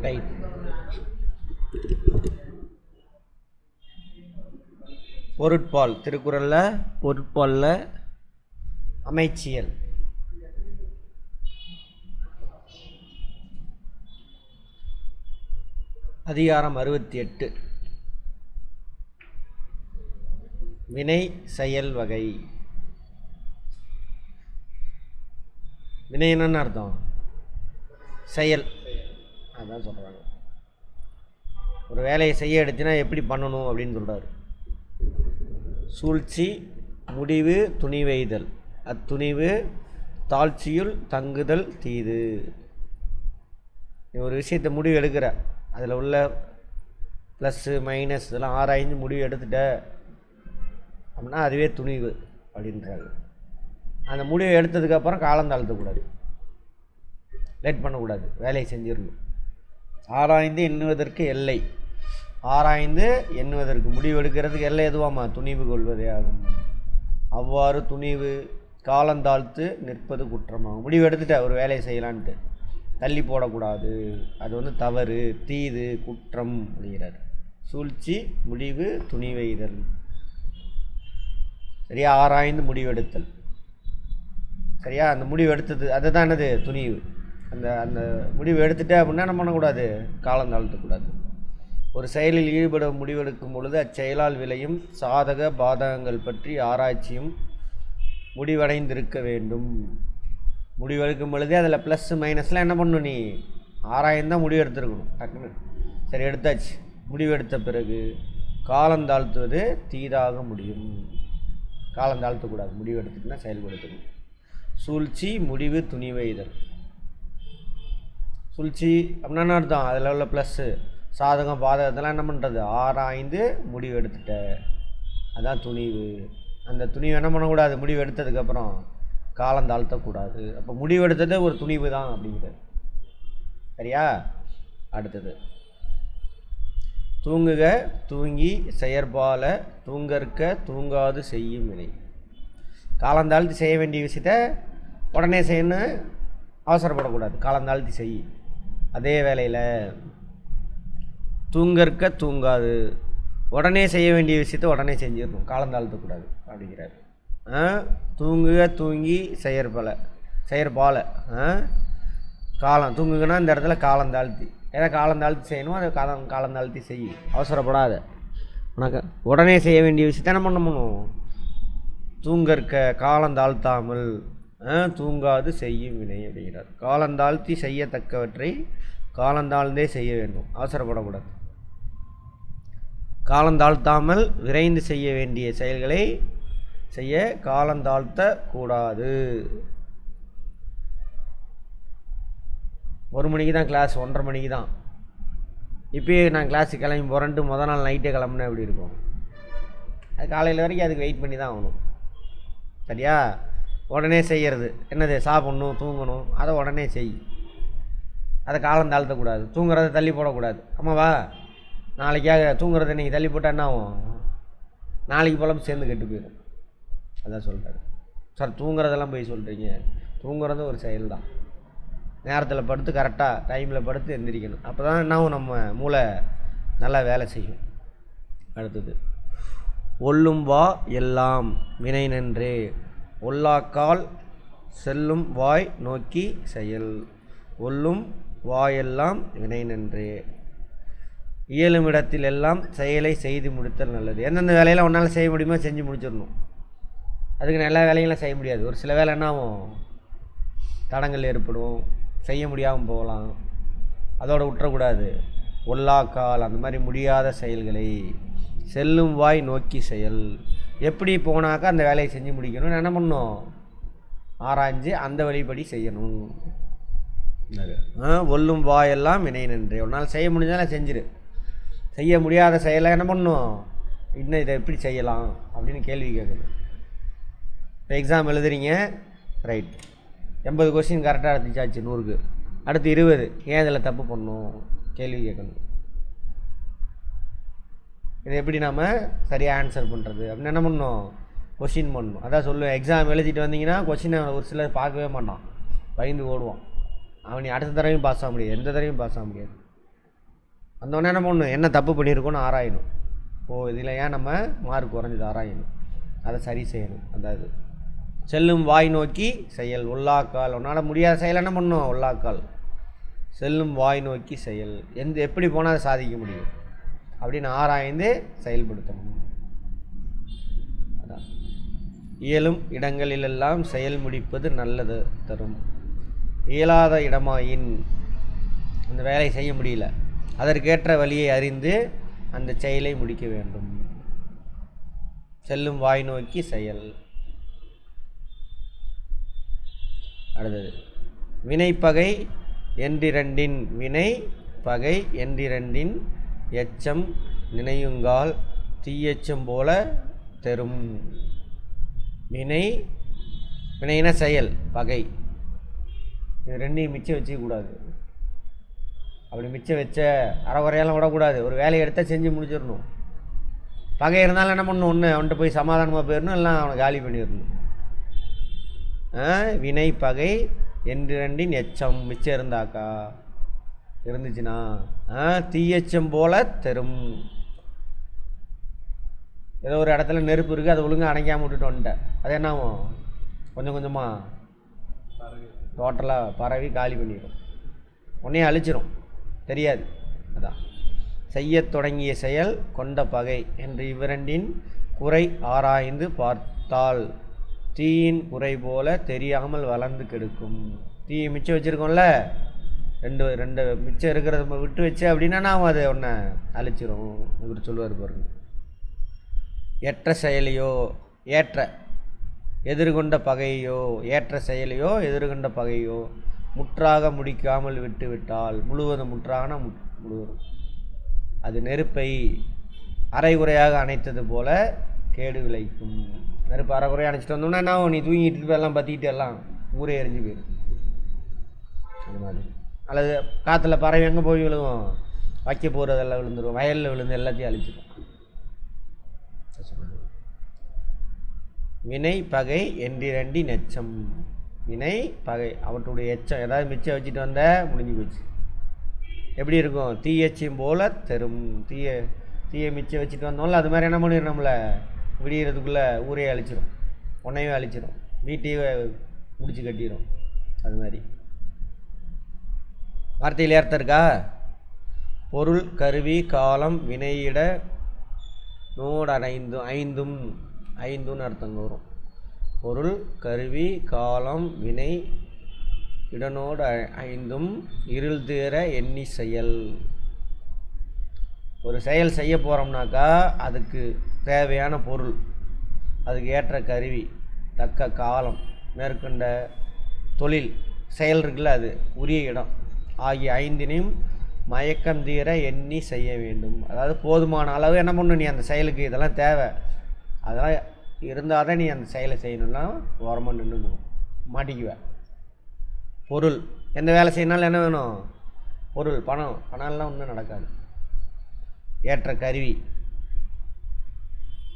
Right பொருட்பால் திருக்குறளில்? பொருட்பாலில். அமைச்சியல். அதிகாரம் அறுபத்தி எட்டு வினை செயல் வகை. வினை என்னன்னு அர்த்தம்? செயல். அதான் சொல்கிறாங்க ஒரு வேலையை செய்ய எடுத்தினா எப்படி பண்ணணும் அப்படின்னு சொல்கிறார் சூழ்ச்சி முடிவு துணிவெய்தல் அத்துணிவு தாழ்ச்சியுள் தங்குதல் தீது. நீ ஒரு விஷயத்தை முடிவு எடுக்கிற. அதில் உள்ள ப்ளஸ்ஸு மைனஸ் இதெல்லாம் ஆராய்ஞ்சு முடிவு எடுத்துட்ட அப்படின்னா அதுவே துணிவு அப்படின்றாங்க அந்த முடிவை எடுத்ததுக்கப்புறம் காலம் தாழ்த்தக்கூடாது. லேட் பண்ணக்கூடாது. வேலையை செஞ்சிடணும். ஆராய்ந்து எண்ணுவதற்கு எல்லை. ஆராய்ந்து எண்ணுவதற்கு முடிவெடுக்கிறதுக்கு எல்லை எதுவாமா? துணிவு கொள்வதே ஆகும். அவ்வாறு துணிவு காலந்தாழ்த்து நிற்பது குற்றமாகும். முடிவு எடுத்துட்ட ஒரு வேலையை செய்யலான்ட்டு. தள்ளி போடக்கூடாது. அது வந்து தவறு தீது குற்றம் அப்படிங்கிறார். சூழ்ச்சி முடிவு துணிவைதல் சரியா? ஆராய்ந்து முடிவெடுத்தல். சரியா? அந்த முடிவு எடுத்தது அதுதான் என்னது? துணிவு. அந்த அந்த முடிவு எடுத்துட்டு அப்படின்னா என்ன பண்ணக்கூடாது. காலம் தாழ்த்தக்கூடாது. ஒரு செயலில் ஈடுபட முடிவெடுக்கும் பொழுது அச்செயலால் விளையும் சாதக பாதகங்கள் பற்றி ஆராய்ச்சியும் முடிவடைந்திருக்க வேண்டும். முடிவெடுக்கும் பொழுதே அதில் ப்ளஸ் மைனஸ்லாம் என்ன பண்ணணும் நீ? ஆராயந்தான் முடிவு எடுத்துருக்கணும். டக்குன்னு சரி எடுத்தாச்சு. முடிவு எடுத்த பிறகு காலம் தாழ்த்துவது தீதாக முடியும். காலம் தாழ்த்தக்கூடாது. முடிவு எடுத்துட்டுனா செயல்படுத்தணும். சூழ்ச்சி முடிவு துணிவை இதழ் சூழ்ச்சி அப்படின்னா என்ன அர்த்தம்? அதில் உள்ள ப்ளஸ்ஸு சாதகம் பாதகத்தெல்லாம் என்ன பண்ணுறது ஆராய்ந்து முடிவு எடுத்துட்ட. அதுதான் துணிவு. அந்த துணிவு என்ன பண்ணக்கூடாது? முடிவு எடுத்ததுக்கப்புறம் காலம் தாழ்த்தக்கூடாது. அப்போ முடிவு எடுத்தது ஒரு துணிவு தான் அப்படிங்கிறது சரியா? அடுத்தது. தூங்குக தூங்கி செயற்பால தூங்கற்க தூங்காது செய்யும் வினை. காலந்தாழ்த்தி செய்ய வேண்டிய விஷயத்த உடனே செய்யணும்னு அவசரப்படக்கூடாது. காலந்தாழ்த்தி செய். அதே வேலையில் தூங்கற்க தூங்காது. உடனே செய்ய வேண்டிய விஷயத்த உடனே செஞ்சிடணும். காலந்தாழ்த்தக்கூடாது அப்படிங்கிறார். ஆ? தூங்குக தூங்கி செயற்பல செயற்பால ஆ? காலம் தூங்குங்கன்னா இந்த இடத்துல காலம் தாழ்த்தி. எதை காலம் தாழ்த்தி செய்யணுமோ அதை காலம் காலம் தாழ்த்தி செய். அவசரப்படாத. உனக்கு உடனே செய்ய வேண்டிய விஷயத்த என்ன பண்ணணும்? தூங்கற்க காலம் தாழ்த்தாமல் தூங்காது செய்யும் வினை அப்படிங்கிறார். காலந்தாழ்த்தி செய்யத்தக்கவற்றை காலந்தாழ்ந்தே செய்ய வேண்டும். அவசரப்படக்கூடாது. காலந்தாழ்த்தாமல் விரைந்து செய்ய வேண்டிய செயல்களை செய்ய காலந்தாழ்த்த கூடாது ஒரு மணிக்கு தான் கிளாஸ் ஒன்றரை மணிக்கு தான். இப்போயே நான் கிளாஸுக்கு கிளம்பி போகிறேன்ட்டு முதல் நாள் நைட்டே கிளம்புனா எப்படி இருக்கும். அது காலையில் வரைக்கும் அதுக்கு வெயிட் பண்ணி தான் ஆகணும். சரியா? உடனே செய்கிறது என்னது சாப்பிட்ணும் தூங்கணும் அதை உடனே செய். அதை காலம் தாழ்த்தக்கூடாது தூங்குறதை தள்ளி போடக்கூடாது. ஆமாவா நாளைக்காக தூங்குறதை நீங்கள் தள்ளி போட்டால் என்ன ஆகும்? நாளைக்கு போலாம் சேர்ந்து கெட்டு போயிடும். அதான் சொல்கிறாரு சார் தூங்குறதெல்லாம் போய் சொல்கிறீங்க தூங்குறது ஒரு செயல் தான் நேரத்தில் படுத்து கரெக்டாக டைமில் படுத்து எந்திரிக்கணும். அப்போ தான் என்னவும் நம்ம மூளை நல்லா வேலை செய்யும். அடுத்தது ஒல்லும் வா எல்லாம் வினை நன்று. ஒல்லாக்கால் செல்லும் வாய் நோக்கி செயல். ஒல்லும் வாயெல்லாம் வினை நன்றே. இயலும் இடத்தில் எல்லாம் செயலை செய்து முடித்தல் நல்லது. எந்தெந்த வேலையெல்லாம் உன்னால் செய்ய முடியுமோ செஞ்சு முடிச்சிடணும். அதுக்கு எல்லா வேலைகளும் செய்ய முடியாது. ஒரு சில வேலை என்னாகும் தடங்கள் ஏற்படும். செய்ய முடியாமல் போகலாம். அதோடு விட்டுறக்கூடாது. ஒல்லாக்கால் அந்த மாதிரி முடியாத செயல்களை. செல்லும் வாய் நோக்கி செயல். எப்படி போனாக்கா அந்த வேலையை செஞ்சு முடிக்கணும்னு என்ன பண்ணணும்? ஆராய்ஞ்சு அந்த வழிப்படி செய்யணும். ஆ, ஒல்லும் வாயெல்லாம் வினை நன்றே. உன்னால் செய்ய முடிஞ்சாலும் செஞ்சிரு. செய்ய முடியாத செயலை என்ன பண்ணணும்? இன்னும் இதை எப்படி செய்யலாம்? அப்படின்னு கேள்வி கேட்கணும். இப்போ எக்ஸாம் எழுதுறீங்க? ரைட் எண்பது கொஸ்டின் கரெக்டாக எடுத்துச்சாச்சு நூறுக்கு. அடுத்து இருபது. ஏன் இதில் தப்பு பண்ணணும்? கேள்வி கேட்கணும். இதை எப்படி நாம் சரியாக ஆன்சர் பண்ணுறது அப்படின்னு என்ன பண்ணணும்? கொஷின் பண்ணணும். அதான் சொல்லுவேன். எக்ஸாம் எழுதிட்டு வந்தீங்கன்னா கொஷினை ஒரு சிலர் பார்க்கவே மாட்டான். பயந்து ஓடுவான். அவனி அடுத்த தடவையும் பாஸ் ஆக முடியாது. எந்த தடவையும் பாஸ் ஆக முடியாது. வந்தோடனே என்ன பண்ணணும்? என்ன தப்பு பண்ணியிருக்கோன்னு ஆராயணும். ஓ இதில் ஏன் நம்ம மார்க் குறைஞ்சது ஆராயணும்? அதை சரி செய்யணும். அந்த இது செல்லும் வாய் நோக்கி செயல் உள்ளாக்கால். உன்னால் முடியாத செயல் என்ன பண்ணும் உள்ளாக்கால். செல்லும் வாய் நோக்கி செயல். எந்த எப்படி போனால் அதை சாதிக்க முடியும்? அப்படின்னு ஆராய்ந்து செயல்படுத்தணும். அதான். இயலும் இடங்களிலெல்லாம் செயல் முடிப்பது நல்லது தரும். இயலாத இடமாயின் அந்த வேலை செய்ய முடியல. அதற்கேற்ற வழியை அறிந்து அந்த செயலை முடிக்க வேண்டும். செல்லும் வாய் நோக்கி செயல். அடுத்தது. வினைப்பகை என்றிரண்டின் வினை பகை என்றிரண்டின் எச்சம் நினையுங்கால் தீயச்சம் போல தெரும். வினை வினைன செயல் பகை. இது ரெண்டையும் மிச்சம் வச்சுக்கக்கூடாது அப்படி மிச்சம் வச்ச அறவரையெல்லாம் விடக்கூடாது. ஒரு வேலையை எடுத்தால் செஞ்சு முடிச்சிடணும். பகை இருந்தாலும் என்ன பண்ணணும்? ஒன்று அவன்கிட்ட போய் சமாதானமாக போயிடணும் எல்லாம் அவனை காலி பண்ணிடணும். ஆ, வினை பகை என்று ரெண்டின் எச்சம் மிச்சம் இருந்தாக்கா? இருந்துச்சுன்னா ஆ, தீயச்சம் போல தெரும். ஏதோ ஒரு இடத்துல நெருப்பு இருக்குது அதை ஒழுங்காக அணைக்காம விட்டுட்டு வந்துட்டேன் அது என்ன ஆகும் கொஞ்சம் கொஞ்சமாக டோட்டலாக பரவி காலி பண்ணிடும். உடனே அழிச்சிரும். தெரியாது. அதான். செய்ய தொடங்கிய செயல் கொண்ட பகை என்று இவ்விரண்டின் குறை ஆராய்ந்து பார்த்தால் தீயின் குறை போல தெரியாமல் வளர்ந்து கெடுக்கும். தீயை மிச்சம் வச்சுருக்கோம்ல? ரெண்டு ரெண்டு மிச்சம் இருக்கிறத விட்டு வச்சு அப்படின்னா நாம் அதை ஒன்றை அழிச்சிரும். இவர் சொல்லுவார் பாருங்க. ஏற்ற செயலையோ ஏற்ற எதிர்கொண்ட பகையோ ஏற்ற செயலையோ எதிர்கொண்ட பகையோ முற்றாக முடிக்காமல் விட்டுவிட்டால் முழுவதும் முற்றாகனா மு- முழுவதும். அது நெருப்பை அரைகுறையாக அணைத்தது போல கேடு விளைக்கும். நெருப்பு அரைகுறையாக அணைச்சிட்டு வந்தோம்னா என்ன நீ தூங்கிட்டு போய் எல்லாம் பற்றிக்கிட்டு எல்லாம் ஊரே எரிஞ்சு போயிடும் அது மாதிரி. அல்லது காற்றுல பறவை எங்கே போய் விழுவும் வைக்க போகிறதெல்லாம் விழுந்துரும். வயலில் விழுந்து எல்லாத்தையும் அழிச்சிடும் வினை பகை என்றிரண்டி நெச்சம். வினை பகை. அவற்றுடைய எச்சம். ஏதாவது மிச்சம் வச்சுட்டு வந்த முடிஞ்சு போச்சு. எப்படி இருக்கும்? தீயச்சியும் போல் தெரும். தீய தீய மிச்சம் வச்சுட்டு வந்தோம்ல அது மாதிரி என்ன பண்ணிடும் நம்மளை விடியறதுக்குள்ளே ஊரையே அழிச்சிடும் உன்னையும் அழிச்சிடும் வீட்டையும் முடிச்சு கட்டிடும் அது மாதிரி. வார்த்தையில் அர்த்தம் இருக்கா? பொருள் கருவி காலம் வினையிட நோடு ஐந்தும் ஐந்தும் ஐந்துன்னு அர்த்தங்க வரும். பொருள் கருவி காலம் வினை இடனோடு ஐந்தும் இருள் தீர எண்ணி செயல். ஒரு செயல் செய்ய போகிறோம்னாக்கா அதுக்கு தேவையான பொருள் அதுக்கு ஏற்ற கருவி தக்க காலம் மேற்கொண்ட தொழில் செயல் இருக்குல்ல அது உரிய இடம். ஆகிய ஐந்தினையும் மயக்கம் தீர எண்ணி செய்ய வேண்டும். அதாவது போதுமான அளவு என்ன பண்ணணும் நீ அந்த செயலுக்கு இதெல்லாம் தேவை. அதெல்லாம் இருந்தால் தான் நீ அந்த செயலை செய்யணும்னா ஓரமாக நின்று மாட்டிக்குவ. பொருள். எந்த வேலை செய்யணும்னாலும் என்ன வேணும்? பொருள் பணம். பணம்லாம் ஒன்றும் நடக்காது. ஏற்ற கருவி.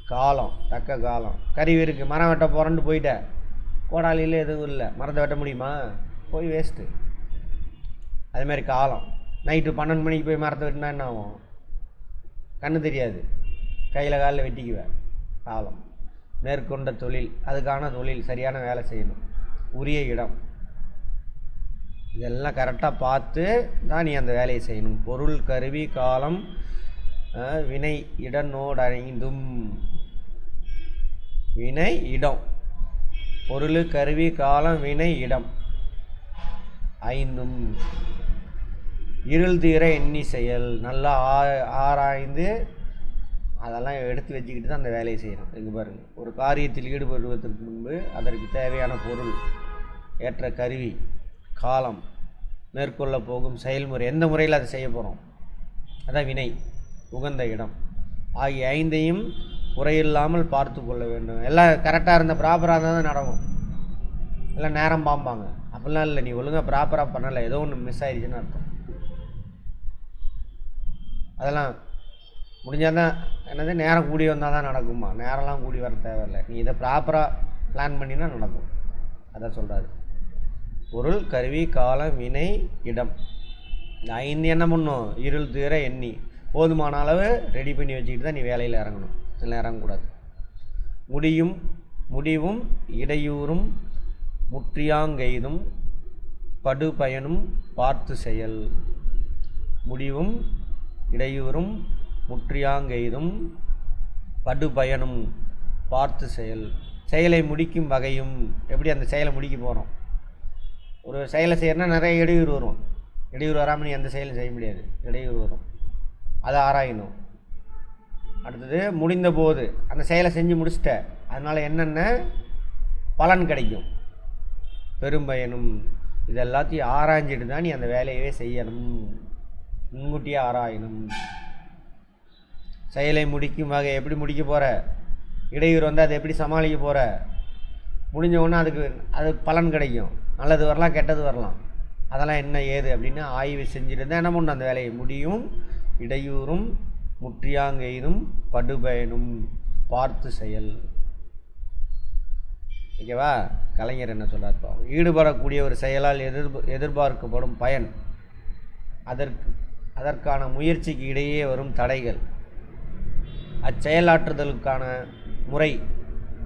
காலம். தக்க காலம். கருவி இருக்குது மரம் வெட்ட போகிறேன்ட்டு போயிட்டேன் கோடாலியில் எதுவும் இல்லை. மரத்தை வெட்ட முடியுமா? போய் வேஸ்ட்டு அதுமாரி காலம். நைட்டு பன்னெண்டு மணிக்கு போய் மரத்தை வெட்டினா என்ன ஆகும்? கண்ணு தெரியாது. கையில் காலில் வெட்டிக்குவேன் காலம். மேற்கொண்ட தொழில் அதுக்கான தொழில் சரியான வேலை செய்யணும். உரிய இடம். இதெல்லாம் கரெக்டாக பார்த்து தான் நீ அந்த வேலையை செய்யணும். பொருள் கருவி காலம் வினை வினை இடனோடனைந்தும் வினை இடம். பொருள் கருவி காலம் வினை இடம். ஐந்தும். இருள் தீர எண்ணி செயல் நல்லா ஆ- ஆராய்ந்து அதெல்லாம் எடுத்து வச்சுக்கிட்டு தான் அந்த வேலையை செய்கிறோம் இங்கே பாருங்கள் ஒரு காரியத்தில் ஈடுபடுவதற்கு முன்பு அதற்கு தேவையான பொருள் ஏற்ற கருவி காலம் மேற்கொள்ள போகும் செயல்முறை எந்த முறையில் அதை செய்ய போகிறோம் அதான் வினை உகந்த இடம். ஆகிய ஐந்தையும் குறையில்லாமல் பார்த்து கொள்ள வேண்டும். எல்லாம் கரெக்டாக இருந்த ப்ராப்பராக இருந்தால் தான் நடக்கும். எல்லாம் நேரம் பாம்பாங்க. அப்படிலாம் இல்லை. நீ ஒழுங்காக ப்ராப்பராக பண்ணலை. ஏதோ ஒன்று மிஸ் ஆயிடுச்சுன்னு அர்த்தம். அதெல்லாம் முடிஞ்சால் தான் என்னது நேரம் கூடி வந்தால் தான் நடக்குமா நேரம்லாம் கூடி வர தேவையில்லை. நீ இதை ப்ராப்பராக பிளான் பண்ணினா நடக்கும். அதான் சொல்கிறாரு பொருள் கருவி காலம் வினை இடம். இந்த ஐந்து என்ன பண்ணும்? இருள் தீர எண்ணி. போதுமான அளவு ரெடி பண்ணி வச்சுக்கிட்டு தான் நீ வேலையில் இறங்கணும். இல்லை இறங்கக்கூடாது. முடியும் முடிவும் இடையூறும் முற்றியாங்கெய்தும் படுபயனும் பார்த்து செயல். முடிவும் இடையூறும் முற்றியாங்கெய்தும் படுபயனும் பார்த்து செயல். செயலை முடிக்கும் வகையும் எப்படி அந்த செயலை முடிக்க போகிறோம் ஒரு செயலை செய்யறனா நிறைய இடையூறு வரும். இடையூறு வராமல் நீ எந்த செயலும் செய்ய முடியாது. இடையூறு வரும். அதை ஆராயணும். அடுத்தது முடிந்த போது. அந்த செயலை செஞ்சு முடிச்சிட்ட. அதனால் என்னென்ன? பலன் கிடைக்கும். பெரும்பயனும் இது எல்லாத்தையும் ஆராய்ஞ்சிட்டு தான் நீ அந்த வேலையவே செய்யணும். முன்கூட்டியே ஆராயணும். செயலை முடிக்கும் வகை எப்படி முடிக்க போகிற இடையூறு வந்து அதை எப்படி சமாளிக்க போகிற முடிஞ்ச உடனே அதுக்கு அது பலன் கிடைக்கும். நல்லது வரலாம் கெட்டது வரலாம். அதெல்லாம் என்ன ஏது அப்படின்னு ஆய்வு செஞ்சுட்டு தான் என்ன பண்ணும் அந்த வேலையை முடியும் இடையூறும் முற்றியாங்கெய்தும் படுபயனும் பார்த்து செயல். ஓகேவா கலைஞர் என்ன சொல்கிறார் ஈடுபடக்கூடிய ஒரு செயலால் எதிர்ப எதிர்பார்க்கப்படும் பயன். அதற்கு அதற்கான முயற்சிக்கு இடையே வரும் தடைகள். அச்செயலாற்றுதலுக்கான முறை.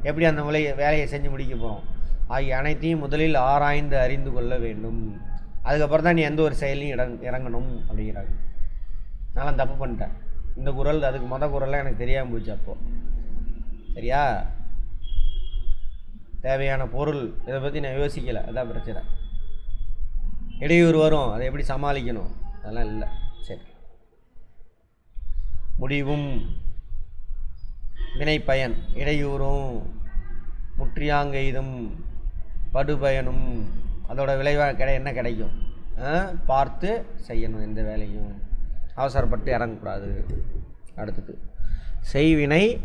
எப்படி அந்த முறை வேலையை செஞ்சு முடிக்க போகிறோம் ஆகிய அனைத்தையும் முதலில் ஆராய்ந்து அறிந்து கொள்ள வேண்டும். அதுக்கப்புறம் தான் நீ எந்த ஒரு செயலையும் இறங் இறங்கணும் அப்படிங்கிறாங்க. நான் தப்பு பண்ணிட்டேன். இந்த குரல் அதுக்கு மொதல் குரல்லாம் எனக்கு தெரியாமல் போச்சு அப்போது சரியா? தேவையான பொருள் இதை பற்றி நான் யோசிக்கலை. அதான் பிரச்சனை. இடையூறு வரும். அதை எப்படி சமாளிக்கணும்? அதெல்லாம் இல்லை. சரி. முடிவும். வினைப்பயன் இடையூறும். முற்றியாங்கெய்தும். படுபயனும். அதோட விளைவாக கிடை என்ன கிடைக்கும்? பார்த்து செய்யணும் எந்த வேலையும். அவசரப்பட்டு இறங்கக்கூடாது. அடுத்தது. செய்வினை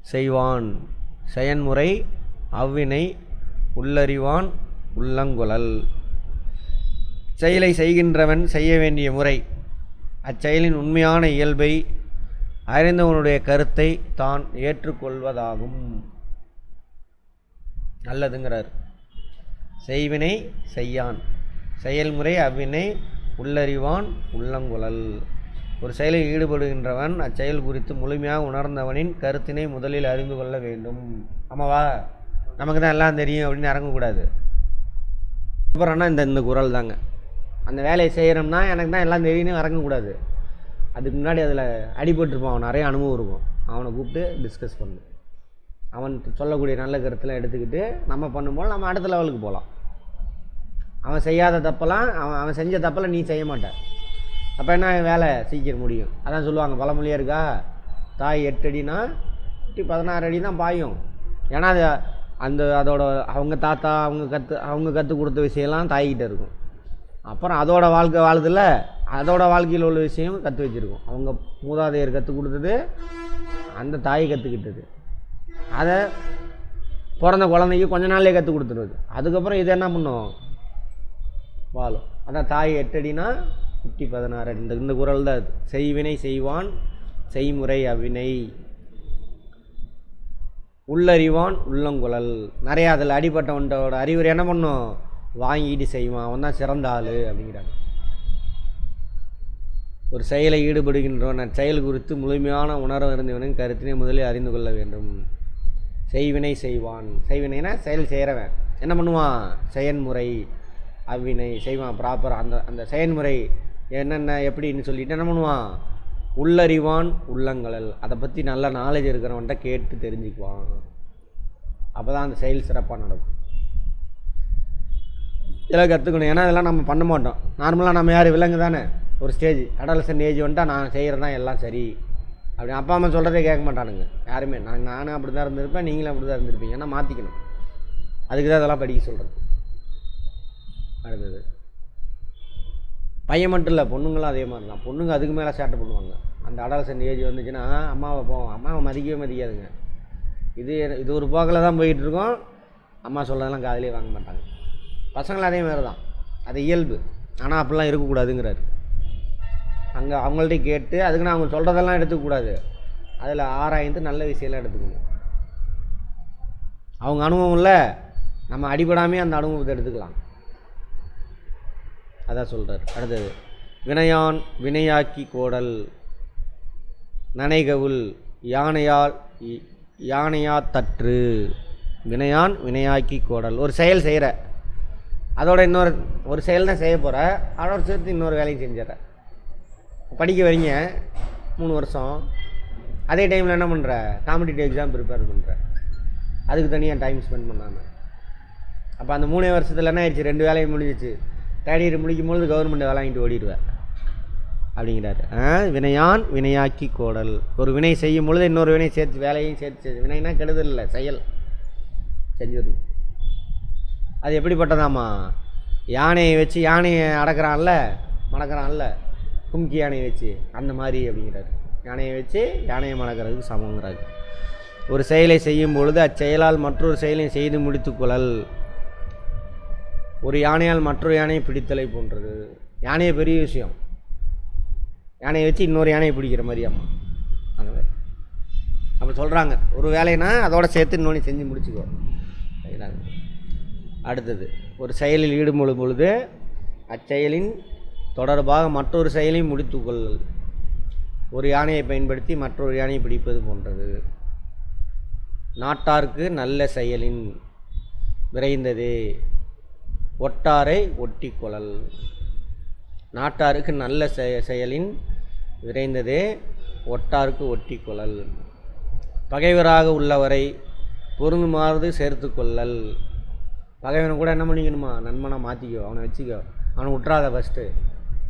செய்வான். செயன்முறை அவ்வினை உள்ளறிவான். உள்ளங்குழல். செயலை செய்கின்றவன் செய்ய வேண்டிய முறை. அச்செயலின் உண்மையான இயல்பை அறிந்தவனுடைய கருத்தை தான் ஏற்றுக்கொள்வதாகும். நல்லதுங்கிறார். செய்வினை செய்யான். செயல்முறை அவ்வினை உள்ளறிவான் உள்ளங்குழல். ஒரு செயலில் ஈடுபடுகின்றவன் அச்செயல் குறித்து முழுமையாக உணர்ந்தவனின் கருத்தினை முதலில் அறிந்து கொள்ள வேண்டும். ஆமாவா? நமக்கு தான் எல்லாம் தெரியும் அப்படின்னு இறங்கக்கூடாது. அப்புறம்னா இந்த இந்த குரல் தாங்க அந்த வேலையை செய்கிறோம்னா எனக்கு தான் எல்லாம் தெரியும்னு இறங்கக்கூடாது அதுக்கு முன்னாடி அதில் அடிபட்டிருப்பான் அவன் நிறைய அனுபவம் இருக்கும். அவனை கூப்பிட்டு டிஸ்கஸ் பண்ணு. அவன் சொல்லக்கூடிய நல்ல கருத்தெல்லாம் எடுத்துக்கிட்டு நம்ம பண்ணும்போது நம்ம அடுத்த லெவலுக்கு போகலாம் அவன் செய்யாத தப்பெல்லாம் அவன் அவன் செஞ்ச தப்பெல்லாம் நீ செய்ய மாட்ட. அப்போ என்ன வேலை? சீக்கிரம் முடியும். அதான் சொல்லுவாங்க பழமொழியாக இருக்கா? தாய் எட்டு அடினா குட்டி பதினாறு அடி தான் பாயும். ஏன்னா அது அந்த அதோட அவங்க தாத்தா அவங்க கற்று அவங்க கற்றுக் கொடுத்த விஷயம்லாம் தாய்கிட்ட இருக்கும். அப்புறம் அதோட வாழ்க்கை வாழுதில்ல அதோட வாழ்க்கையில் உள்ள விஷயம் கற்று வச்சுருக்கோம். அவங்க மூதாதையர் கற்றுக் கொடுத்தது அந்த தாய் கற்றுக்கிட்டது அதை பிறந்த குழந்தைக்கு கொஞ்ச நாள்லேயே கற்றுக் கொடுத்துருது. அதுக்கப்புறம் இது என்ன பண்ணும்? வாழும். அதான் தாய் எட்டடினா குட்டி பதினாறு அடி. இந்த இந்த குரல் தான் அது செய்வினை செய்வான் செய்முறை அவினை. உள்ளறிவான் உள்ளங்குழல். நிறையா அதில் அடிபட்டவன்டோட அறிவுரை என்ன பண்ணும்? வாங்கிட்டு செய்வான் அவன் தான் சிறந்த ஆள் அப்படிங்கிறாங்க. ஒரு செயலை ஈடுபடுகின்றவன் செயல் குறித்து முழுமையான உணர்வு இருந்தவனின் கருத்தினை முதலில் அறிந்து கொள்ள வேண்டும். செய்வினை செய்வான். செய்வினைனா செயல் செய்கிறவன் என்ன பண்ணுவான்? செயன்முறை அவ்வினை செய்வான் ப்ராப்பர் அந்த அந்த செயன்முறை என்னென்ன எப்படின்னு சொல்லிட்டு என்ன பண்ணுவான்? உள்ளறிவான் உள்ளங்கழல் அதை பற்றி நல்ல நாலேஜ் இருக்கிறவன்கிட்ட கேட்டு தெரிஞ்சுக்குவான். அப்போ தான் அந்த செயல் சிறப்பாக நடக்கும். இதெல்லாம் கற்றுக்கணும் ஏன்னா இதெல்லாம் நம்ம பண்ண மாட்டோம். நார்மலாக நம்ம யார் விலங்கு தானே? ஒரு ஸ்டேஜ் அடலசன் ஏஜ் வந்துட்டால் நான் செய்கிறது தான் எல்லாம் சரி. அப்படி அப்பா அம்மா சொல்கிறதே கேட்க மாட்டானுங்க. யாருமே. நான் நானும் அப்படி தான் இருந்திருப்பேன் நீங்களும் அப்படி தான் இருந்திருப்பீங்க. ஏன்னா மாற்றிக்கணும் அதுக்கு தான் இதெல்லாம் படிக்க சொல்கிறது அடுத்தது. பையன் மட்டும் இல்லை பொண்ணுங்களும் அதே மாதிரி தான். பொண்ணுங்க அதுக்கு மேலே சேட்டை பண்ணுவாங்க. அந்த அடலசன் ஏஜ் வந்துச்சுன்னா அம்மாவை போவோம் அம்மாவை மதிக்கவே மதிக்காதுங்க. இது இது ஒரு போக்கில் தான் போயிட்டுருக்கோம் அம்மா சொல்கிறதெல்லாம் காதலே வாங்க மாட்டாங்க. பசங்களும் அதே மாதிரி தான் அது இயல்பு. ஆனால் அப்படிலாம் இருக்கக்கூடாதுங்கிறாரு. அங்கே அவங்கள்ட்ட கேட்டு அதுக்குன்னு அவங்க சொல்கிறதெல்லாம் எடுத்துக்கக்கூடாது. அதில் ஆராய்ந்து நல்ல விஷயம்லாம் எடுத்துக்கணும். அவங்க அனுபவம் இல்லை. நம்ம அடிபடாமே அந்த அனுபவத்தை எடுத்துக்கலாம். அதான் சொல்கிறார் அடுத்தது வினையான் வினையாக்கி கோடல் நனைகவுள் யானையால் யானையா தற்று வினையான் வினையாக்கி கோடல். ஒரு செயல் செய்கிற அதோட இன்னொரு ஒரு செயல் தான் செய்ய போகிற அதோட சேர்த்து இன்னொரு வேலையும் செஞ்சிடற படிக்க வரீங்க மூணு வருஷம். அதே டைமில் என்ன பண்ணுற காம்படிட்டிவ் எக்ஸாம் ப்ரிப்பேர் பண்ணுற அதுக்கு தனியாக டைம் ஸ்பெண்ட் பண்ணாமல் அப்போ அந்த மூணே வருஷத்தில் என்ன ஆயிடுச்சு? ரெண்டு வேலையும் முடிஞ்சிச்சு. தேர்ட் இயர் முடிக்கும் பொழுது கவர்மெண்ட் வேலை வாங்கிட்டு ஓடிடுவேன். அப்படிங்கிறாரு. ஆ, வினையான் வினையாக்கி கோடல். ஒரு வினை செய்யும் பொழுது இன்னொரு வினை சேர்த்து வேலையும் சேர்த்து வினைனா கெடுதல் இல்லை செயல். செஞ்சிடணும். அது எப்படிப்பட்டதாம்மா? யானையை வச்சு யானையை அடக்கிறான்ல மடக்கிறான்ல கும்கி யானையை வச்சு அந்த மாதிரி அப்படிங்கிறாரு. யானையை வச்சு யானையை மடக்கிறதுக்கு சமங்கிறாரு ஒரு செயலை செய்யும் பொழுது அச்செயலால் மற்றொரு செயலை செய்து முடித்து கொள்ளல். ஒரு யானையால் மற்றொரு யானையை பிடித்தலை போன்றது. யானையை பெரிய விஷயம். யானையை வச்சு இன்னொரு யானையை பிடிக்கிற மாதிரி அம்மா அந்த மாதிரி. அப்போ சொல்கிறாங்க ஒரு வேலைன்னா அதோட சேர்த்து இன்னொன்று செஞ்சு முடிச்சுக்கோ. அடுத்தது. ஒரு செயலில் ஈடுபடும் பொழுது அச்செயலின் தொடர்பாக மற்றொரு செயலையும் முடித்துக்கொள்ளல் ஒரு யானையை பயன்படுத்தி மற்றொரு யானையை பிடிப்பது போன்றது. நாட்டார்க்கு நல்ல செயலின் விரைந்தது. ஒட்டாரை ஒட்டி கொள்ளல் நாட்டாருக்கு நல்ல செயலின் விரைந்ததே. ஒட்டாருக்கு ஒட்டி கொள்ளல் பகைவராக உள்ளவரை பொருந்துமாறு சேர்த்து கொள்ளல். பகைவனை கூட என்ன பண்ணிக்கணுமா? நண்பனை மாற்றிக்கோ அவனை வச்சுக்கோ. அவனை விட்றாத ஃபஸ்ட்டு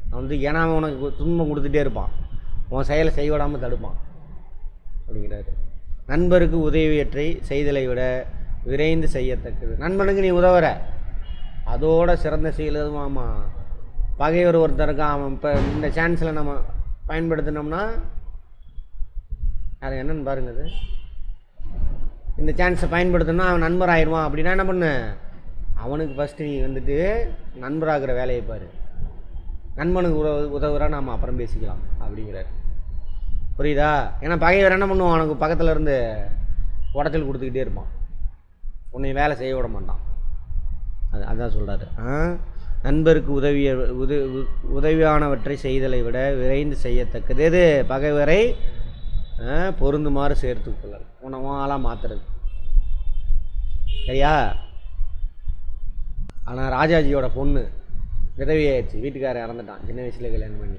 அவன் வந்து ஏன்னா அவன் உனக்கு துன்பம் கொடுத்துட்டே இருப்பான். உன் செயலை செய்ய விடாமல் தடுப்பான். அப்படிங்கிறாரு. நண்பருக்கு உதவியற்றை செய்தலை விட விரைந்து செய்யத்தக்கது. நண்பனுக்கு நீ உதவுற. அதோட சிறந்த செயல் எதுவாமா பகைவர் ஒருத்தருக்கும் அவன் இப்போ இந்த சான்ஸில் நம்ம பயன்படுத்தினோம்னா அது என்னன்னு பாருங்க அது. இந்த சான்ஸை பயன்படுத்தினா அவன் நண்பர் ஆயிடுவான் அப்படின்னா என்ன பண்ணு? அவனுக்கு ஃபஸ்ட்டு நீ வந்துட்டு நண்பராகிற வேலையை பாரு. நண்பனுக்கு உதவு உதவுறா நாம் அப்புறம் பேசிக்கலாம் அப்படிங்கிறார். புரியுதா? ஏன்னா பகைவர் என்ன பண்ணுவான்? அவனுக்கு பக்கத்தில் இருந்து உடச்சல் கொடுத்துக்கிட்டே இருப்பான். உன்னை வேலை செய்ய விட மாட்டான். அது அதான் சொல்கிறாரு நண்பருக்கு உதவிய உத உ- உதவியானவற்றை செய்தலை விட விரைந்து செய்யத்தக்கது. எது? பகைவரை பொருந்துமாறு சேர்த்து கொள்ளல். உன்னை ஆளாக மாற்றுறது சரியா? ஆனால் ராஜாஜியோட பொண்ணு விதவியாயிடுச்சு. வீட்டுக்காரர் இறந்துட்டான். சின்ன வயசில் கல்யாணம் பண்ணி.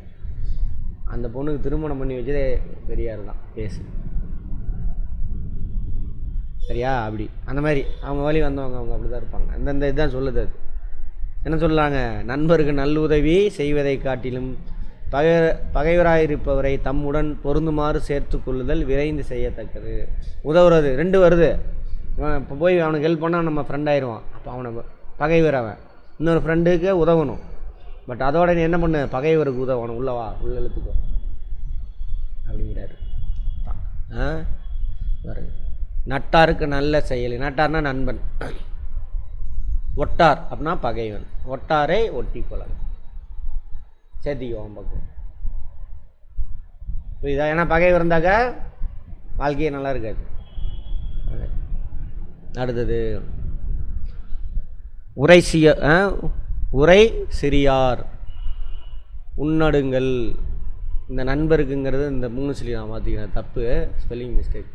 அந்த பொண்ணுக்கு திருமணம் பண்ணி வச்சதே பெரியார் தான். பேசு. சரியா? அப்படி. அந்த மாதிரி. அவங்க வழி வந்தவங்க அவங்க அப்படி தான் இருப்பாங்க. அந்தந்த இதுதான் சொல்லுது அது. என்ன சொல்கிறாங்க நண்பருக்கு நல்லுதவி செய்வதை காட்டிலும் பகை பகைவராயிருப்பவரை தம்முடன் பொருந்துமாறு சேர்த்து கொள்ளுதல் விரைந்து செய்யத்தக்கது. உதவுறது. ரெண்டு வருது. இப்போ போய் அவனுக்கு ஹெல்ப் பண்ணால் நம்ம ஃப்ரெண்ட் ஆயிடுவான் அப்போ அவனை பகைவர் அவன் இன்னொரு ஃப்ரெண்டுக்கு உதவணும். பட் அதோட நீ என்ன பண்ணு? பகைவருக்கு உதவணும். உள்ளவா உள்ள எழுத்துக்கோ அப்படிங்கிறாரு. ஆ? பாருங்க. நட்டாருக்கு நல்ல செயல். நட்டார்னா நண்பன். ஒட்டார் அப்படின்னா பகைவன். ஒட்டாரை ஒட்டி கொள்ளல் சேர்த்திக்குவோம் பக்கம் புரியுதா? ஏன்னா பகைவர் இருந்தாக்க வாழ்க்கையே நல்லா இருக்காது. அடுத்தது உரை சிய ஆ? உரை சிறியார். உன்னடுங்கள். இந்த நண்பருக்குங்கிறது இந்த மூணு சொல்லி நான் மாற்றிக்கிறேன் தப்பு ஸ்பெல்லிங் மிஸ்டேக்.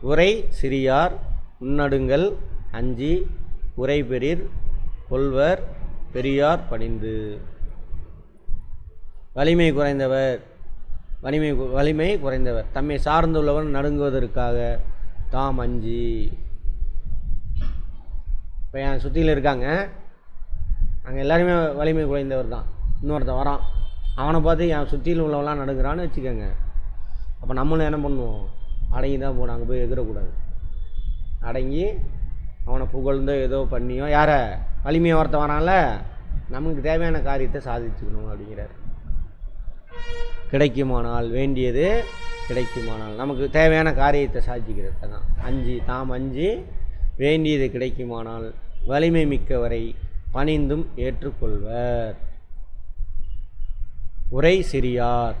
உரை சிறியார் உன்னடுங்கள் அஞ்சி உரை பெரிர் கொள்வர் பெரியார் பணிந்து. வலிமை குறைந்தவர் வலிமை வலிமை குறைந்தவர். தம்மை சார்ந்துள்ளவன் நடுங்குவதற்காக தாம் அஞ்சி. இப்போ என் சுற்றியில் இருக்காங்க. அங்கே எல்லாருமே வலிமை குறைந்தவர் தான். இன்னொருத்தன் வரான். அவனை பார்த்து என் சுற்றியில் உள்ளவெல்லாம் நடக்கிறான்னு வச்சுக்கோங்க. அப்போ நம்மளும் என்ன பண்ணுவோம்? அடங்கி தான் போகணும் அங்கே போய் எகிறக்கூடாது அடங்கி அவனை புகழ்ந்தோ ஏதோ பண்ணியோ யாரை? வலிமையை ஒருத்தன் வரான்ல நமக்கு தேவையான காரியத்தை சாதிச்சுக்கணும் அப்படிங்கிறார். கிடைக்குமானால் வேண்டியது கிடைக்குமானால் நமக்கு தேவையான காரியத்தை சாதிச்சுக்கிறது அதான் அஞ்சு தாம் அஞ்சு. வேண்டியது கிடைக்குமானால் வலிமை மிக்கவரை பணிந்தும் ஏற்றுக்கொள்வர். உரை சிறியார்.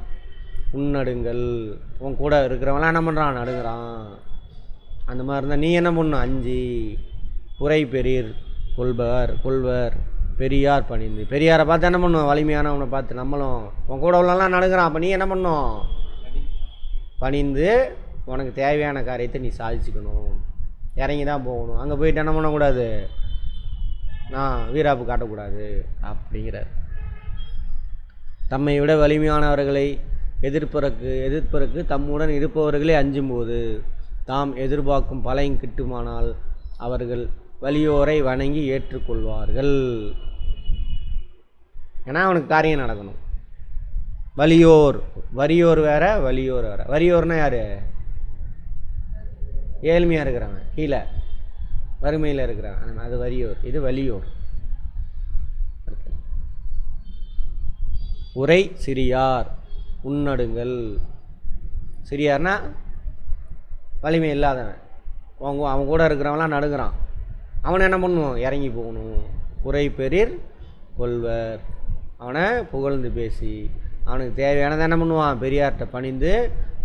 உன்னடுங்கள். உன் கூட இருக்கிறவன்லாம் என்ன பண்ணுறான் நடுங்கிறான். அந்த மாதிரி இருந்தால் நீ என்ன பண்ணணும் அஞ்சு. உரை பெரியர் கொள்பவர் கொள்வர். பெரியார் பணிந்து. பெரியாரை பார்த்து என்ன பண்ணுவோம் வலிமையானவனை பார்த்து நம்மளும். உன் கூட உள்ளலாம் நடுங்கிறான். அப்போ நீ என்ன பண்ணும் பணிந்து உனக்கு தேவையான காரியத்தை நீ சாதிச்சுக்கணும். இறங்கி தான் போகணும். அங்கே போயிட்டு என்ன பண்ணக்கூடாது? நான் வீராப்பு காட்டக்கூடாது அப்படிங்கிறார். தம்மை விட வலிமையானவர்களை எதிர்ப்பதற்கு எதிர்ப்பதற்கு தம்முடன் இருப்பவர்களே அஞ்சும்போது தாம் எதிர்பார்க்கும் பலன் கிட்டுமானால் அவர்கள் வலியோரை வணங்கி ஏற்றுக்கொள்வார்கள். ஏன்னா அவனுக்கு காரியம் நடக்கணும். வலியோர் வரியோர் வேற வலியோர் வேற. வரியோர்னா யார்? ஏழ்மையாக இருக்கிறாங்க கீழே. வறுமையில் இருக்கிறாங்க அது வரியோர் இது வலியோர் உரை சிறியார் உன்னடுங்கள் சிறியார்னா வலிமை இல்லாதவன். அவங்க அவன் கூட இருக்கிறவன்லாம் நடுங்கிறான். அவன் என்ன பண்ணுவான் இறங்கி போகணும். உரை பெரிர் கொள்வர். அவனை புகழ்ந்து பேசி அவனுக்கு தேவையானதை என்ன பண்ணுவான்? பெரியார்கிட்ட பணிந்து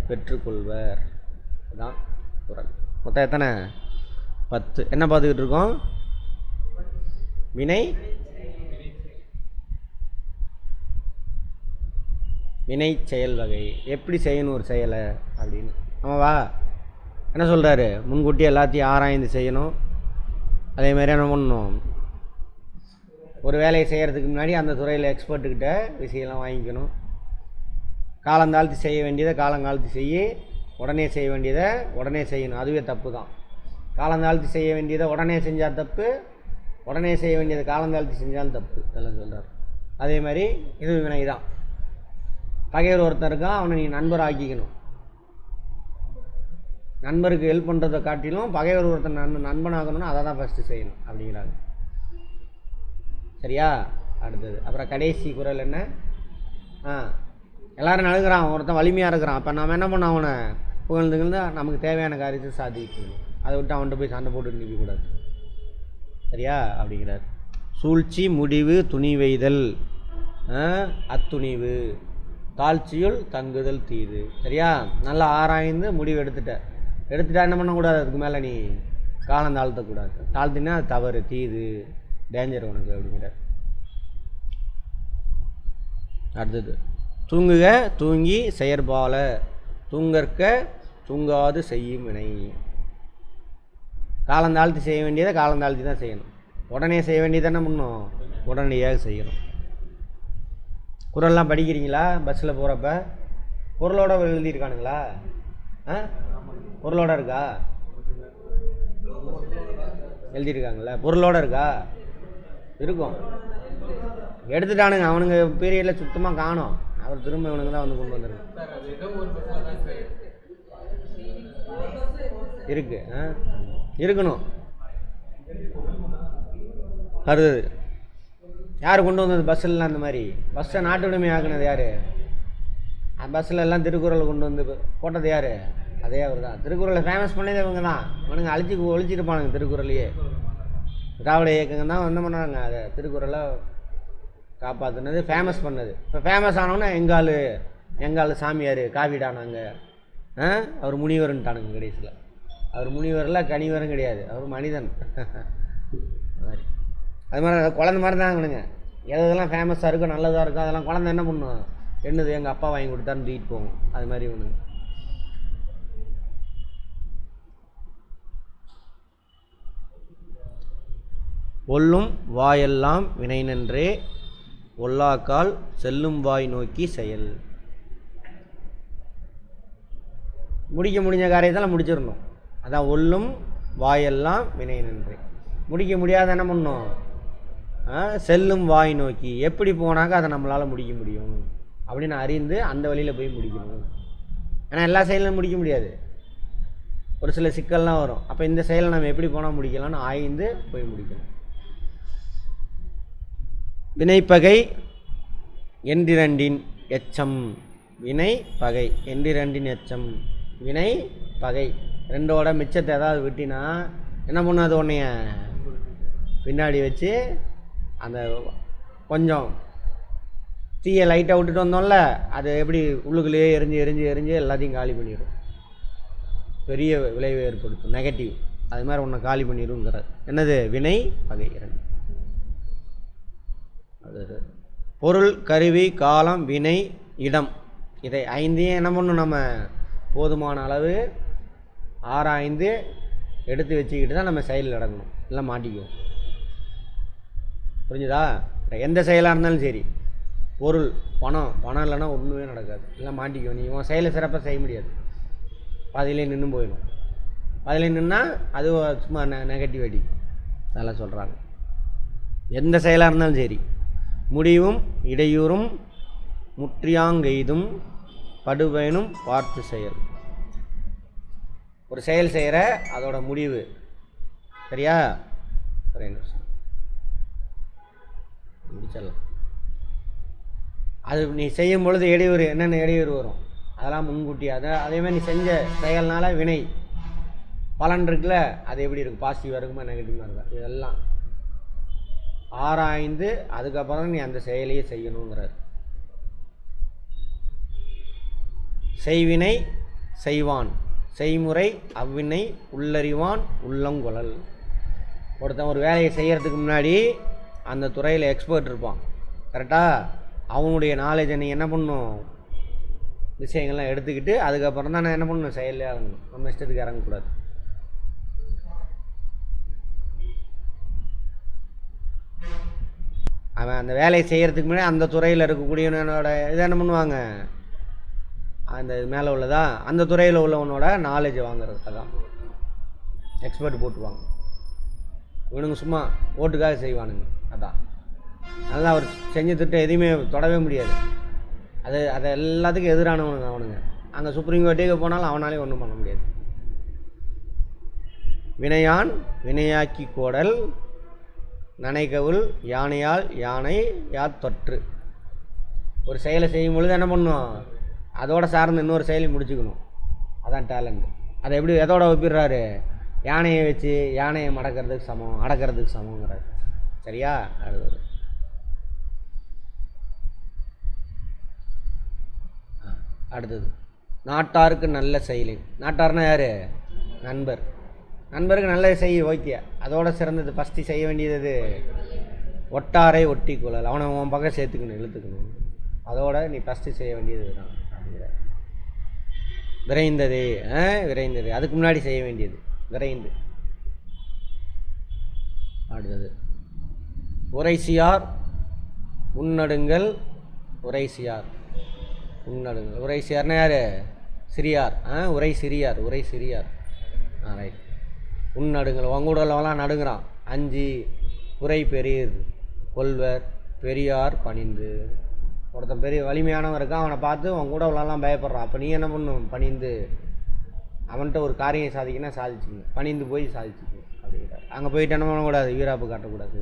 பெற்றுக்கொள்வர். அதுதான் குரல் மொத்தம் எத்தனை? பத்து. என்ன பார்த்துக்கிட்டு இருக்கோம்? வினை? வினை செயல் வகை. எப்படி செய்யணும் ஒரு செயலை அப்படின்னு. ஆமாவா? என்ன சொல்கிறாரு முன்கூட்டி எல்லாத்தையும் ஆராய்ந்து செய்யணும். அதே மாதிரி என்ன பண்ணணும்? ஒரு வேலையை செய்கிறதுக்கு முன்னாடி அந்த துறையில் எக்ஸ்பர்ட்டுக்கிட்ட விஷயம்லாம் வாங்கிக்கணும். காலந்தாழ்த்தி செய்ய வேண்டியதை காலங்காலத்து செய்ய உடனே செய்ய வேண்டியதை உடனே செய்யணும். அதுவே தப்பு தான். காலந்தாழ்த்தி செய்ய வேண்டியதை உடனே செஞ்சால் தப்பு உடனே செய்ய வேண்டியதை காலந்தாழ்த்தி செஞ்சாலும் தப்பு இதெல்லாம் சொல்கிறார் அதே மாதிரி இது வினை தான் பகைவர் ஒருத்தன் இருக்கான் அவனை நீ நண்பர் ஆக்கிக்கணும். நண்பருக்கு ஹெல்ப் பண்ணுறதை காட்டிலும் பகைவர் ஒருத்தன் நன் நண்பனாகணும்னா அதை தான் ஃபஸ்ட்டு செய்யணும் அப்படிங்கிறாங்க. சரியா? அடுத்தது. அப்புறம் கடைசி குரல் என்ன? ஆ எல்லாரும் நழுகிறான் ஒருத்தன் வலிமையாக இருக்கிறான். அப்போ நம்ம என்ன பண்ணோம் அவனை புகழ்ந்துங்கள்ந்து நமக்கு தேவையான காரியத்தை சாதிக்கணும். அதை விட்டு அவன்கிட்ட போய் சண்டை போட்டு நிற்கக்கூடாது சரியா? அப்படிங்கிறார். சூழ்ச்சி முடிவு துணிவெய்தல் ஆ, அத்துணிவு. தாழ்ச்சியுள் தங்குதல் தீது. சரியா? நல்லா ஆராய்ந்து முடிவு எடுத்துட்ட. எடுத்துட்டா என்ன பண்ணக்கூடாது? அதுக்கு மேலே நீ காலம் தாழ்த்தக்கூடாது. தாழ்த்தினா அது தவறு தீது டேஞ்சர் உனக்கு அப்படிங்கிறார். அடுத்தது. தூங்குக தூங்கி செயற்பால. தூங்கற்க தூங்காது செய்யும் வினை காலந்தாழ்த்தி செய்ய வேண்டியதை காலந்தாழ்த்தி தான் செய்யணும். உடனே செய்ய வேண்டியது தானே பண்ணணும் உடனடியாக செய்யணும். குரல்லாம் படிக்கிறீங்களா? பஸ்ஸில் போகிறப்ப பொருளோட எழுதியிருக்கானுங்களா? ஆ? பொருளோட இருக்கா? எழுதியிருக்காங்களா பொருளோட இருக்கா? இருக்கும். எடுத்துட்டானுங்க. அவனுங்க பீரியடில் சுத்தமாக காணும். அவர் திரும்ப இவனுங்க தான் வந்து கொண்டு வந்துருக்கு இருக்கு. ஆ? இருக்கணும். அடுத்தது யார் கொண்டு வந்தது பஸ்ஸில்லாம் அந்த மாதிரி? பஸ்ஸை நாட்டு உடைமை ஆக்குனது யார்? பஸ்ஸில் எல்லாம் திருக்குறள் கொண்டு வந்து போட்டது யார்? அதே அவர் தான் திருக்குறளை ஃபேமஸ் பண்ணதே இவங்க தான் இவனுங்க அழிச்சு ஒழிச்சிருப்பானுங்க திருக்குறளையே. திராவிட இயக்கங்க தான் என்ன பண்ணாங்க. அதை திருக்குறளை காப்பாற்றுனது ஃபேமஸ் பண்ணது. இப்போ ஃபேமஸ் ஆனவனே எங்கால் எங்கால் சாமியார் காவிடானாங்க. ஆ? அவர் முனிவர்ன்ட்டானுங்க கடைசியில். அவர் முனிவரில் கனிவரும் கிடையாது. அவர் மனிதன். அது மாதிரி அது மாதிரி குழந்த மாதிரி தான் அவனுங்க எது இதெல்லாம் ஃபேமஸாக இருக்கோ நல்லதாக இருக்கோ அதெல்லாம் குழந்த என்ன பண்ணுவோம் என்னது எங்கள் அப்பா வாங்கி கொடுத்தான்னு தூக்கிட்டு போகும் அது மாதிரி இவனுங்க ஒல்லும் வாயெல்லாம் வினைநன்றே ஒல்லாக்கால் செல்லும் வாய் நோக்கி செயல். முடிக்க முடிஞ்ச காரியத்தெல்லாம் முடிச்சிடணும். அதான் ஒல்லும் வாயெல்லாம் வினை நன்றி. முடிக்க முடியாத என்ன பண்ணும்? செல்லும் வாய் நோக்கி. எப்படி போனாக்க அதை நம்மளால் முடிக்க முடியும்? அப்படின்னு அறிந்து அந்த வழியில் போய் முடிக்கணும். ஏன்னா எல்லா செயலும் முடிக்க முடியாது. ஒரு சில சிக்கல்லாம் வரும். அப்போ இந்த செயலை நம்ம எப்படி போனால் முடிக்கலாம்னு ஆய்ந்து போய் முடிக்கணும். வினைப்பகை என்றிரண்டின் எச்சம். வினை பகை என்றிரண்டின் எச்சம். வினை பகை ரெண்டோட மிச்சத்தை ஏதாவது விட்டினா என்ன பண்ணும் அது உன்னைய பின்னாடி வச்சு அந்த கொஞ்சம் தீயை லைட்டாக விட்டுட்டு வந்தோம்ல அது எப்படி உள்ளுக்குள்ளேயே எரிஞ்சு எரிஞ்சு எரிஞ்சு எல்லாத்தையும் காலி பண்ணிடும். பெரிய விளைவை ஏற்படுத்தும். நெகட்டிவ் அது மாதிரி உன்னை காலி பண்ணிடுங்கிறார் என்னது? வினை பகை இரண்டு. அது பொருள் கருவி காலம் வினை இடம். இதை ஐந்தையும் என்ன பண்ணும் நம்ம போதுமான அளவு ஆராய்ந்து எடுத்து வச்சுக்கிட்டு தான் நம்ம செயலில் நடக்கணும். இல்லை மாட்டிக்குவோம். புரிஞ்சுதா? எந்த செயலாக இருந்தாலும் சரி பொருள் பணம் பணம் இல்லைன்னா ஒன்றுமே நடக்காது. இல்லை மாட்டிக்குவோம். நீ உன் செயலை சிறப்பாக செய்ய முடியாது. பாதியிலே நின்று போயிடும். பாதியிலே நின்னால் அது சும்மா நெ நெகட்டிவ் அடி அதெல்லாம் சொல்கிறாங்க எந்த செயலாக இருந்தாலும் சரி முடிவும் இடையூறும் முற்றியாங்கெய்தும் படுபயனும் பார்த்து செயல். ஒரு செயல் செய்கிற அதோட முடிவு. சரியா? நிமிஷம். முடிச்சிடலாம். அது நீ செய்யும் பொழுது இடையூறு என்னென்ன இடையூறு வரும்? அதெல்லாம் முன்கூட்டி அதை அதே மாதிரி நீ செஞ்ச செயல்னால வினை. பலன் இருக்குல்ல அது எப்படி இருக்கும் பாசிட்டிவாக இருக்குமா நெகட்டிவாக இருக்கா? இதெல்லாம். ஆராய்ந்து அதுக்கப்புறம் நீ அந்த செயலையே செய்யணுங்கிறார். செய்வினை செய்வான். செய்முறை அவ்வினை உள்ளறிவான் உள்ளங்குழல். ஒருத்தன் ஒரு வேலையை செய்கிறதுக்கு முன்னாடி அந்த துறையில் எக்ஸ்பர்ட் இருப்பான். கரெக்டாக அவனுடைய நாலேஜை நீ என்ன பண்ணணும் விஷயங்கள்லாம் எடுத்துக்கிட்டு அதுக்கப்புறம் தான் நான் என்ன பண்ணணும் செயலில் இறங்கணும் நம்ம இஷ்டத்துக்கு இறங்கக்கூடாது. அவன் அந்த வேலையை செய்கிறதுக்கு முன்னாடி அந்த துறையில் இருக்கக்கூடியவனோட இதை என்ன பண்ணுவாங்க? அந்த மேலே உள்ளதா? அந்த துறையில் உள்ளவனோட நாலேஜ் வாங்குறதுக்கு தான் எக்ஸ்பர்ட் போட்டுவாங்க இவனுங்க சும்மா ஓட்டுக்காக செய்வானுங்க. அதான். அதனால் அவர் செஞ்ச திட்டம் எதையுமே தொடவே முடியாது. அது அது எல்லாத்துக்கும் எதிரானவனுங்க அவனுங்க. அங்கே சுப்ரீம் கோர்ட்டுக்கு போனாலும் அவனாலே ஒன்றும் பண்ண முடியாது. வினையான் வினையாக்கி கோடல் நனைகவுள் யானையால் யானை யாத் தொற்று ஒரு செயலை செய்யும் பொழுது என்ன பண்ணும்? அதோட சார்ந்து இன்னொரு செயலி முடிச்சுக்கணும். அதான் டேலண்ட் அதை எப்படி எதோட ஒப்பிடுறாரு? யானையை வச்சு யானையை மடக்கிறதுக்கு சமம் அடக்கிறதுக்கு சமங்கிறாரு சரியா? அடுத்தது. அடுத்தது. நாட்டாருக்கு நல்ல செயலி. நாட்டார்னா யார்? நண்பர். நண்பருக்கு நல்ல செய்ய ஓகே. அதோட சிறந்தது ஃபஸ்ட்டு செய்ய வேண்டியது ஒட்டாரை ஒட்டி குழல் அவனை உன் பக்கம் சேர்த்துக்கணும் இழுத்துக்கணும். அதோட நீ ஃபஸ்ட்டு செய்ய வேண்டியது தான் அப்படிங்கிறார். விரைந்தது விரைந்தது. அதுக்கு முன்னாடி செய்ய வேண்டியது. விரைந்து. அடுத்தது. உரைசியார் உன்னடுங்கள் உரைசியார். உன்னடுங்கள். உரைசியார்னா யார்? சிறியார். ஆ உரை சிறியார் உரை சிறியார் ஆ ரைட் உன்னடுங்கள் உங்கூடலாம் நடுங்கிறான். அஞ்சு உரை பெரியர் கொள்வர் பெரியார் பணிந்து. ஒருத்தன் பெரிய வலிமையானவன் இருக்கான் அவனை பார்த்து உன் கூட உள்ளலாம் பயப்படுறான். அப்போ நீ என்ன பண்ணும் பணிந்து அவன்கிட்ட ஒரு காரியம் சாதிக்கணும் சாதிச்சுக்கணும். பணிந்து போய் சாதிச்சுக்கணும் அப்படிங்கிறார். அங்கே போயிட்டு என்ன பண்ணக்கூடாது? வீராப்பு காட்டக்கூடாது